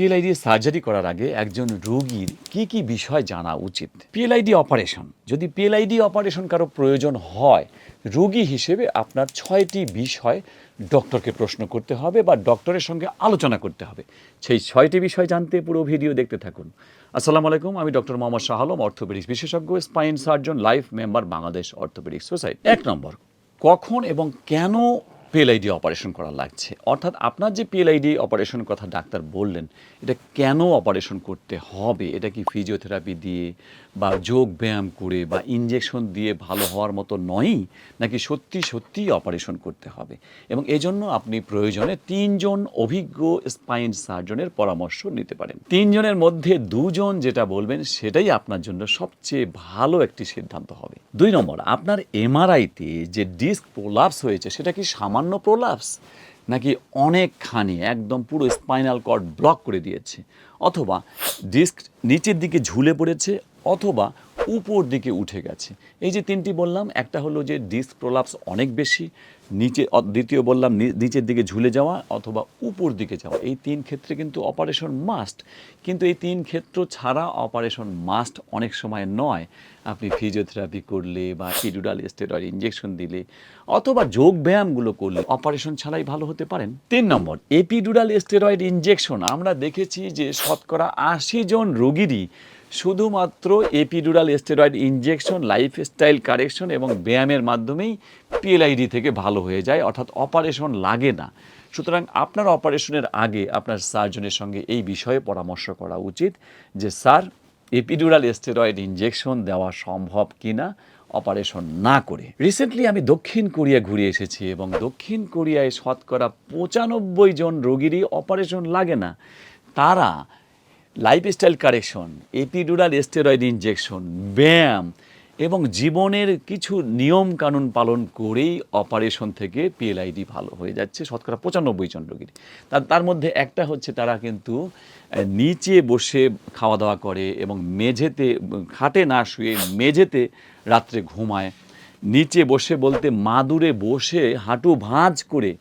PLID surgery করার আগে একজন রোগীর কি কি বিষয় জানা উচিত? পিএলআইডি অপারেশন যদি পিএলআইডি অপারেশন কারও প্রয়োজন হয়, রোগী হিসেবে আপনার ছয়টি বিষয় ডক্টরকে প্রশ্ন করতে হবে বা ডক্টরের সঙ্গে আলোচনা করতে হবে। সেই ছয়টি বিষয় জানতে পুরো ভিডিও দেখতে থাকুন। আসসালামু আলাইকুম, আমি ডক্টর মোহাম্মদ শাহ আলম অর্থোপেডিক্স বিশেষজ্ঞ spine surgeon life member Bangladesh orthopaedics society এক নম্বর, কখন এবং কেন পিএলআইডি অপারেশন করা লাগছে। অর্থাৎ আপনার যে পিএলআইডি অপারেশন কথা ডাক্তার বললেন, এটা কেন অপারেশন করতে হবে? এটা কি ফিজিওথেরাপি দিয়ে বা যোগ ব্যায়াম করে বা ইনজেকশন দিয়ে ভালো হওয়ার মতো নয়ই? নাকি সত্যি সত্যিই অপারেশন করতে হবে? এবং এজন্য আপনি প্রয়োজনে তিনজন অভিজ্ঞ স্পাইন সার্জনের পরামর্শ নিতে পারেন। তিনজনের মধ্যে দুজন যেটা বলবেন, সেটাই আপনার জন্য সবচেয়ে ভালো একটি সিদ্ধান্ত হবে। দুই নম্বর, আপনার এমআরআইতে যে ডিস্ক প্রোলাপস হয়েছে, সেটা কি সামান্য প্রোলাপস নাকি অনেকখানি একদম পুরো স্পাইনাল কর্ড ব্লক করে দিয়েছে? অথবা ডিস্ক নিচের দিকে ঝুলে পড়েছে, অথবা উপর দিকে উঠে গেছে। এই যে তিনটি বললাম, একটা হলো যে ডিস্ক প্রলাপস অনেক বেশি, নিচে দ্বিতীয় বললাম নিচের দিকে ঝুলে যাওয়া অথবা উপর দিকে যাওয়া। এই তিন ক্ষেত্রে কিন্তু অপারেশন মাস্ট, কিন্তু এই তিন ক্ষেত্র ছাড়া অপারেশন মাস্ট অনেক সময় নয়। আপনি ফিজিওথেরাপি করলে বা ইডুডাল স্টেরয়েড ইঞ্জেকশন দিলে অথবা যোগ ব্যায়ামগুলো করলে অপারেশন ছাড়াই ভালো হতে পারেন। তিন নম্বর, এপিডুডাল স্টেরয়েড ইঞ্জেকশন আমরা দেখেছি যে শতকরা আশি জন রোগীরই শুধুমাত্র epidural steroid injection lifestyle correction এবং ব্যায়ামের মাধ্যমেই পিএলআইডি থেকে ভালো হয়ে যায়, অর্থাৎ অপারেশন লাগে না। সুতরাং আপনার অপারেশনের আগে আপনার সার্জনের সঙ্গে এই বিষয়ে পরামর্শ করা উচিত যে, স্যার এপিডুরাল স্টেরয়েড ইঞ্জেকশন দেওয়া সম্ভব কিনা? অপারেশন না করে। রিসেন্টলি আমি দক্ষিণ কোরিয়া ঘুরে এসেছি এবং দক্ষিণ কোরিয়ায় শতকরা পঁচানব্বই জন রোগীরই অপারেশন লাগে না। তারা lifestyle correction epidural steroid injection ব্যায়াম এবং জীবনের কিছু নিয়ম কানুন পালন করেই অপারেশন থেকে পিএলআইডি ভালো হয়ে যাচ্ছে। শতকরা পঁচানব্বই জন রোগীর। তার তার মধ্যে একটা হচ্ছে তারা কিন্তু নিচে বসে খাওয়া দাওয়া করে এবং মেঝেতে, খাটে না শুয়ে মেঝেতে রাত্রে ঘুমায়। নিচে বসে বলতে মাদুরে বসে হাঁটু ভাঁজ করে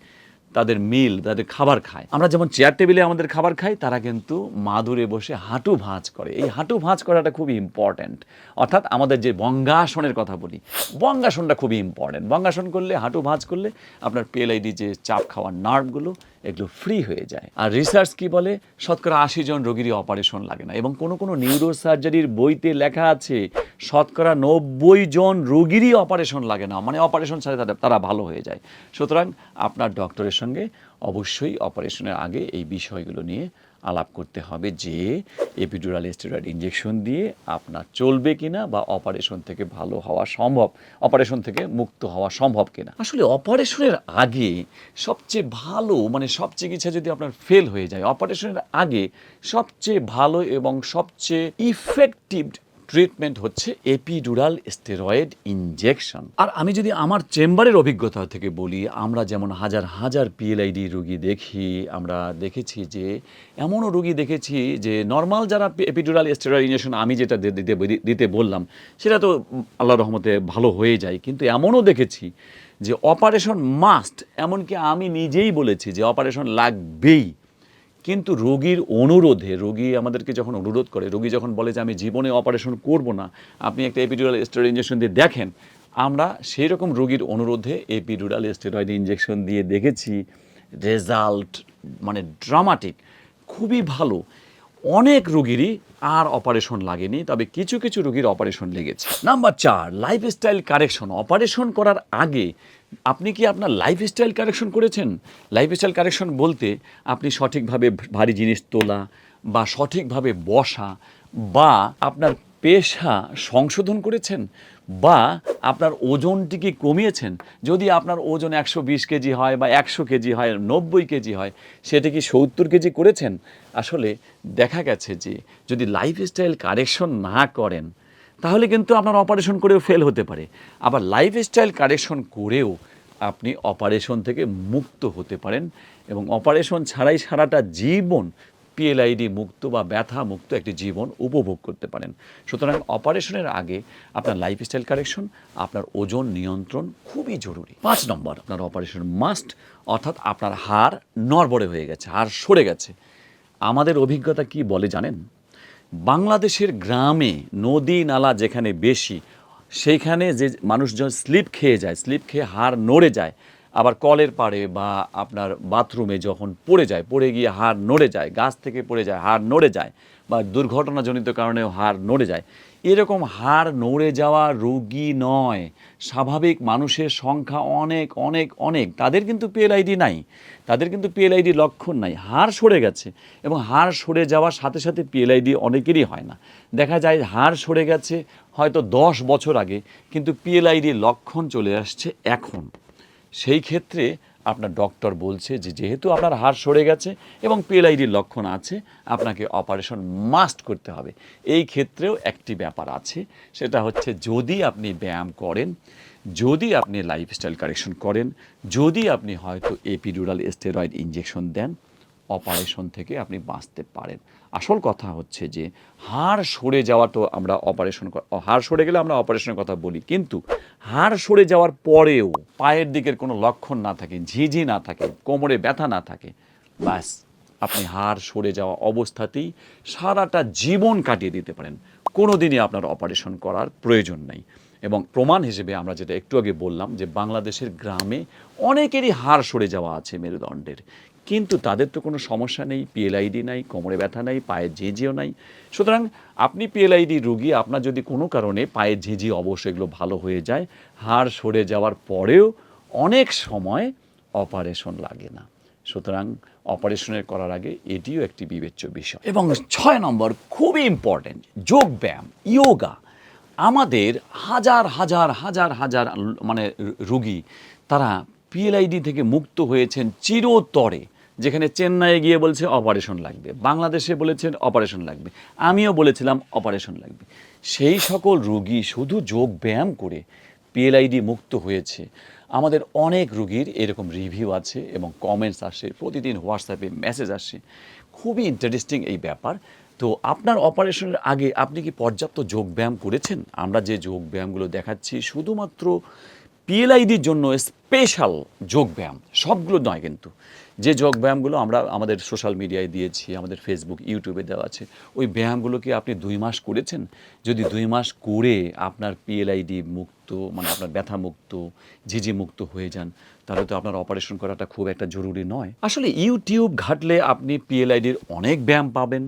তাদের মিল, তাদের খাবার খায়। আমরা যেমন চেয়ার টেবিলে আমাদের খাবার খাই, তারা কিন্তু মাদুরে বসে হাঁটু ভাঁজ করে। এই হাঁটু ভাঁজ করাটা খুবই ইম্পর্ট্যান্ট অর্থাৎ আমাদের যে বঙ্গাসনের কথা বলি, বঙ্গাসনটা খুবই ইম্পর্ট্যান্ট বঙ্গাসন করলে, হাঁটু ভাঁজ করলে আপনার পিএলআইডি যে চাপ খাওয়ার নার্ভগুলো এগুলো ফ্রি হয়ে যায়। আর রিসার্চ কি বলে? শতকরা আশি জন রোগীরই অপারেশন লাগে না। এবং কোনো কোনো নিউরো সার্জারির বইতে লেখা আছে, শতকরা নব্বই জন রোগীরই অপারেশন লাগে না। মানে অপারেশন ছাড়া তারা তারা ভালো হয়ে যায়। সুতরাং আপনার ডক্টরের সঙ্গে অবশ্যই অপারেশনের আগে এই বিষয়গুলো নিয়ে আলাপ করতে হবে যে এপিডুরাল স্টেরয়েড ইঞ্জেকশন দিয়ে আপনার চলবে কিনা বা অপারেশন থেকে ভালো হওয়া সম্ভব অপারেশন থেকে মুক্ত হওয়া সম্ভব কিনা। আসলে অপারেশনের আগে সবচেয়ে ভালো মানে সব চিকিৎসা যদি আপনার ফেল হয়ে যায় অপারেশনের আগে সবচেয়ে ভালো এবং সবচেয়ে ইফেক্টিভ ট্রিটমেন্ট হচ্ছে এপিডুরাল স্টেরয়েড ইনজেকশন আর আমি যদি আমার চেম্বারের অভিজ্ঞতা থেকে বলি, আমরা যেমন হাজার হাজার পিএলআইডি রুগী দেখি, আমরা দেখেছি যে, এমনও রুগী দেখেছি যে নর্মাল যারা এপিডুরাল স্টেরয়েড ইনজেকশন আমি যেটা দিতে দিতে বললাম, সেটা তো আল্লাহ রহমতে ভালো হয়ে যায়। কিন্তু এমনও দেখেছি যে অপারেশন মাস্ট এমনকি আমি নিজেই বলেছি যে অপারেশন লাগবেই। কিন্তু রোগীর অনুরোধে, রোগী আমাদেরকে যখন অনুরোধ করে, রোগী যখন বলে যে আমি জীবনে অপারেশন করব না, আপনি একটা এপিডুরাল স্টেরয়েড ইঞ্জেকশন দিয়ে দেখেন, আমরা সেই রকম রোগীর অনুরোধে এপিডুরাল স্টেরয়েড ইঞ্জেকশন দিয়ে দেখেছি রেজাল্ট মানে ড্রামাটিক খুবই ভালো। অনেক রুগীরই আর অপারেশন লাগেনি, তবে কিছু কিছু রুগীর অপারেশন লেগেছে। নাম্বার চার লাইফস্টাইল কারেকশন অপারেশন করার আগে আপনি কি আপনার লাইফস্টাইল কারেকশন করেছেন? লাইফস্টাইল কারেকশন বলতে আপনি সঠিকভাবে ভারী জিনিস তোলা বা সঠিকভাবে বসা বা আপনার পেশা সংশোধন করেছেন? বা আপনার ওজনটিকে কমিয়েছেন? যদি আপনার ওজন একশো বিশ কেজি হয় বা একশো কেজি হয়, নব্বই কেজি হয়, সেটা কি সত্তর কেজি করেছেন? আসলে দেখা গেছে যে যদি লাইফস্টাইল কারেকশন না করেন, তাহলে কিন্তু আপনার অপারেশন করেও ফেল হতে পারে। আবার লাইফস্টাইল কারেকশন করেও আপনি অপারেশন থেকে মুক্ত হতে পারেন এবং অপারেশন ছাড়াই সারাটা জীবন পিএলআইডি মুক্ত বা ব্যথা মুক্ত একটি জীবন উপভোগ করতে পারেন। সুতরাং অপারেশনের আগে আপনার লাইফস্টাইল কারেকশন আপনার ওজন নিয়ন্ত্রণ খুবই জরুরি। পাঁচ নম্বর, আপনার অপারেশন মাস্ট অর্থাৎ আপনার হাড় নড়বড়ে হয়ে গেছে, হাড় সরে গেছে। আমাদের অভিজ্ঞতা কি বলে জানেন? বাংলাদেশের গ্রামে নদী নালা যেখানে বেশি সেইখানে যে মানুষজন স্লিপ খেয়ে যায়, স্লিপ খেয়ে হাড় নড়ে যায় আবার কলের পাড়ে বা আপনার বাথরুমে যখন পড়ে যায়, পড়ে গিয়ে হাড় নড়ে যায়, গাছ থেকে পড়ে যায়, হাড় নড়ে যায় বা দুর্ঘটনাজনিত কারণেও হাড় নড়ে যায়, এরকম হাড় নড়ে যাওয়া রোগী নয়। স্বাভাবিক মানুষের সংখ্যা অনেক অনেক অনেক। তাদের কিন্তু পিএলআইডি নাই। তাদের কিন্তু পিএলআইডি লক্ষণ নাই। হাড় সরে গেছে এবং হাড় সরে যাওয়ার সাথে সাথে পিএলআইডি অনেকেরই হয় না। দেখা যায় হাড় সরে গেছে হয়তো দশ বছর আগে, কিন্তু পিএলআইডি লক্ষণ চলে আসছে এখন। সেই ক্ষেত্রে আপনার ডক্টর বলছে যে যেহেতু আপনার হাড় সরে গেছে এবং পিএলআইডির লক্ষণ আছে, আপনাকে অপারেশন মাস্ট করতে হবে। এই ক্ষেত্রেও একটি ব্যাপার আছে, সেটা হচ্ছে যদি আপনি ব্যায়াম করেন, যদি আপনি লাইফস্টাইল কারেকশন করেন, যদি আপনি হয়তো এপিডুরাল স্টেরয়েড ইঞ্জেকশন দেন অপারেশন থেকে আপনি বাঁচতে পারেন। আসল কথা হচ্ছে যে, হাড় সরে যাওয়া তো আমরা অপারেশন হাড় সরে গেলে আমরা অপারেশনের কথা বলি, কিন্তু হাড় সরে যাওয়ার পরেও পায়ের দিকের কোনো লক্ষণ না থাকে, ঝিঝি না থাকে, কোমরে ব্যথা না থাকে, ব্যাস, আপনি হাড় সরে যাওয়া অবস্থাতেই সারাটা জীবন কাটিয়ে দিতে পারেন। কোনো দিনই আপনার অপারেশন করার প্রয়োজন নাই। এবং প্রমাণ হিসেবে আমরা যেটা একটু আগে বললাম যে, বাংলাদেশের গ্রামে অনেকেরই হাড় সরে যাওয়া আছে মেরুদণ্ডের। কিন্তু তাদের তো কোনো সমস্যা নেই পিএলআইডি নাই, কোমরে ব্যথা নাই পায়ের ঝিঝিও নাই। সুতরাং আপনি পিএলআইডি রুগী, আপনার যদি কোনো কারণে পায়ের ঝেঁঝি অবশ্য এগুলো ভালো হয়ে যায়, হাড় সরে যাওয়ার পরেও অনেক সময় অপারেশন লাগে না। সুতরাং অপারেশনের করার আগে এটিও একটি বিবেচ্য বিষয়। এবং ছয় নম্বর, খুবই ইম্পর্টেন্ট যোগব্যায়াম ইয়োগা আমাদের হাজার হাজার হাজার হাজার মানে রুগী, তারা পিএলআইডি থেকে মুক্ত হয়েছেন চিরতরে। যেখানে চেন্নাইয়ে গিয়ে বলছে অপারেশন লাগবে, বাংলাদেশে বলেছেন অপারেশন লাগবে, আমিও বলেছিলাম অপারেশন লাগবে। সেই সকল রুগী শুধু যোগ ব্যায়াম করে পিএলআইডি মুক্ত হয়েছে। আমাদের অনেক রুগীর এরকম রিভিউ আছে এবং কমেন্টস আসে, প্রতিদিন হোয়াটসঅ্যাপে মেসেজ আসে। খুবই ইন্টারেস্টিং এই ব্যাপার। তো আপনার অপারেশনের আগে আপনি কি পর্যাপ্ত যোগ ব্যায়াম করেছেন? আমরা যে যোগ ব্যায়ামগুলো দেখাচ্ছি, শুধুমাত্র পিএলআইডির জন্য স্পেশাল যোগ ব্যায়াম সবগুলো নয় কিন্তু। যে যোগ ব্যায়ামগুলো আমরা আমাদের সোশ্যাল মিডিয়ায় দিয়েছি, আমাদের ফেসবুক ইউটিউবে দেওয়া আছে, ওই ব্যায়ামগুলো কি আপনি দুই মাস করেছেন? যদি দুই মাস করে আপনার পিএলআইডি মুক্ত মানে আপনার ব্যথা মুক্ত ঝিঝি মুক্ত হয়ে যান, তাহলে তো আপনার অপারেশন করাটা খুব একটা জরুরি নয়। আসলে ইউটিউব ঘাটলে আপনি পিএলআইডির অনেক ব্যায়াম পাবেন,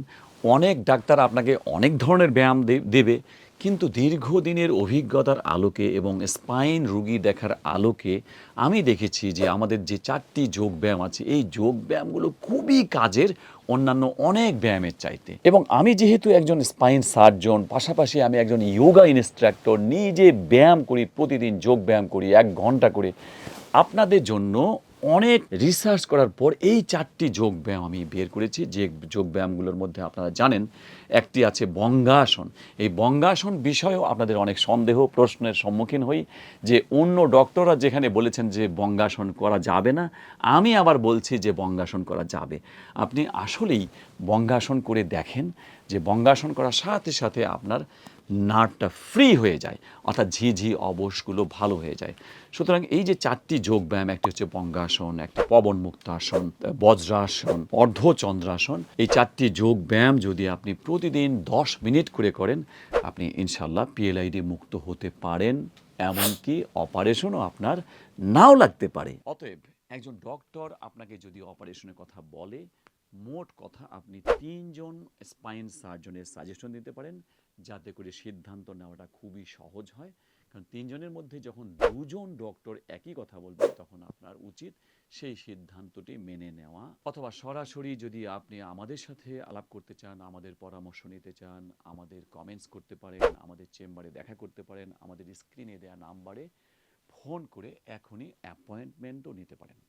অনেক ডাক্তার আপনাকে অনেক ধরনের ব্যায়াম দেবে কিন্তু দীর্ঘদিনের অভিজ্ঞতার আলোকে এবং স্পাইন রুগী দেখার আলোকে আমি দেখেছি যে আমাদের যে চারটি যোগ ব্যায়াম আছে, এই যোগ ব্যায়ামগুলো খুবই কাজের অন্যান্য অনেক ব্যায়ামের চাইতে। এবং আমি যেহেতু একজন স্পাইন সার্জন, পাশাপাশি আমি একজন যোগা ইনস্ট্রাক্টর, নিজে ব্যায়াম করি, প্রতিদিন যোগ ব্যায়াম করি এক ঘণ্টা করে। আপনাদের জন্য অনেক রিসার্চ করার পর এই চারটি যোগ ব্যায়াম আমি বের করেছি। যে যোগ ব্যায়ামগুলোর মধ্যে আপনারা জানেন, একটি আছে বঙ্গাসন। এই বঙ্গাসন বিষয়েও আপনাদের অনেক সন্দেহ, প্রশ্নের সম্মুখীন হই যে অন্য ডক্টররা যেখানে বলেছেন যে বঙ্গাসন করা যাবে না, আমি আবার বলছি যে বঙ্গাসন করা যাবে। আপনি আসলেই বঙ্গাসন করে দেখেন যে বঙ্গাসন করার সাথে সাথে আপনার নার্ভটা ফ্রি হয়ে যায়, অর্থাৎ ঝিঝি অবশগুলো ভালো হয়ে যায়। সুতরাং এই যে চারটি যোগ ব্যায়াম একটি হচ্ছে বঙ্গাসন, একটা পবন মুক্তাসন, বজ্রাসন, অর্ধচন্দ্রাসন, এই চারটি যোগ ব্যায়াম যদি আপনি প্রতিদিন দশ মিনিট করে করেন, আপনি ইনশাল্লাহ পিএলআইডি মুক্ত হতে পারেন, এমনকি অপারেশনও আপনার নাও লাগতে পারে। অতএব একজন ডক্টর আপনাকে যদি অপারেশনের কথা বলে মোট কথা আপনি তিনজন স্পাইন সার্জনের সাজেশন দিতে পারেন, যাতে করে সিদ্ধান্ত নেওয়াটা খুবই সহজ হয়। কারণ তিনজনের মধ্যে যখন দুজন ডক্টর একই কথা বলবে তখন আপনার উচিত সেই সিদ্ধান্তটি মেনে নেওয়া। অথবা সরাসরি যদি আপনি আমাদের সাথে আলাপ করতে চান, আমাদের পরামর্শ নিতে চান, আমাদের কমেন্টস করতে পারেন, আমাদের চেম্বারে দেখা করতে পারেন, আমাদের স্ক্রিনে দেওয়া নাম্বারে ফোন করে এখনই অ্যাপয়েন্টমেন্টও নিতে পারেন।